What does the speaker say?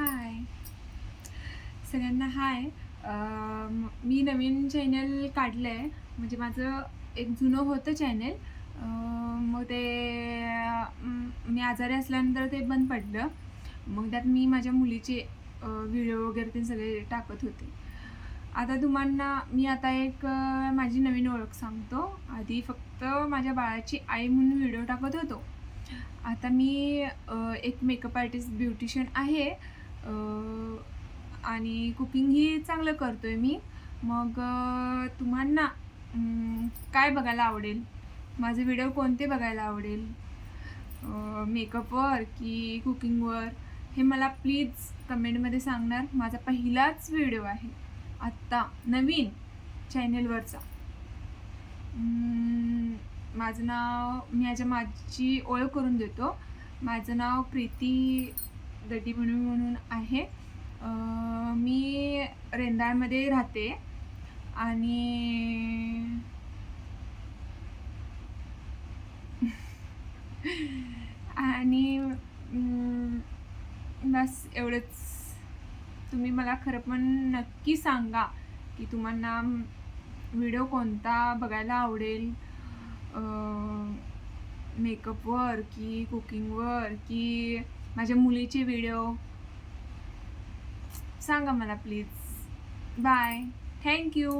हाय. सगळ्यांना हाय. मी नवीन चॅनल काढलं आहे म्हणजे माझं एक जुनं होतं चॅनल मग ते मी आजारी असल्यानंतर ते बंद पडलं. मग त्यात मी माझ्या मुलीचे व्हिडिओ वगैरे ते सगळे टाकत होते. आता तुम्हाला मी आता एक माझी नवीन ओळख सांगतो. आधी फक्त माझ्या बाळाची आई म्हणून व्हिडिओ टाकत होतो. आता मी एक मेकअप आर्टिस्ट ब्युटिशियन आहे. आणि कुकिंगही चांगलं करतो आहे मी. मग तुम्हाला काय बघायला आवडेल? माझे व्हिडिओ कोणते बघायला आवडेल? मेकअपवर की कुकिंगवर? हे मला प्लीज कमेंटमध्ये सांगणार. माझा पहिलाच व्हिडिओ आहे. आत्ता नवीन चॅनेलवरचा. माझं नाव मी माझ्या माझी ओळख करून देतो. माझं नाव प्रीती दडी म्हणून म्हणून आहे. मी रेंदाळमध्ये राहते. आणि आणि बस एवढंच. तुम्ही मला खरं पण नक्की सांगा की तुम्हाला व्हिडिओ कोणता बघायला आवडेल? मेकअपवर की कुकिंगवर की माझ्या मुलीचे व्हिडिओ सांगा मला प्लीज बाय थँक्यू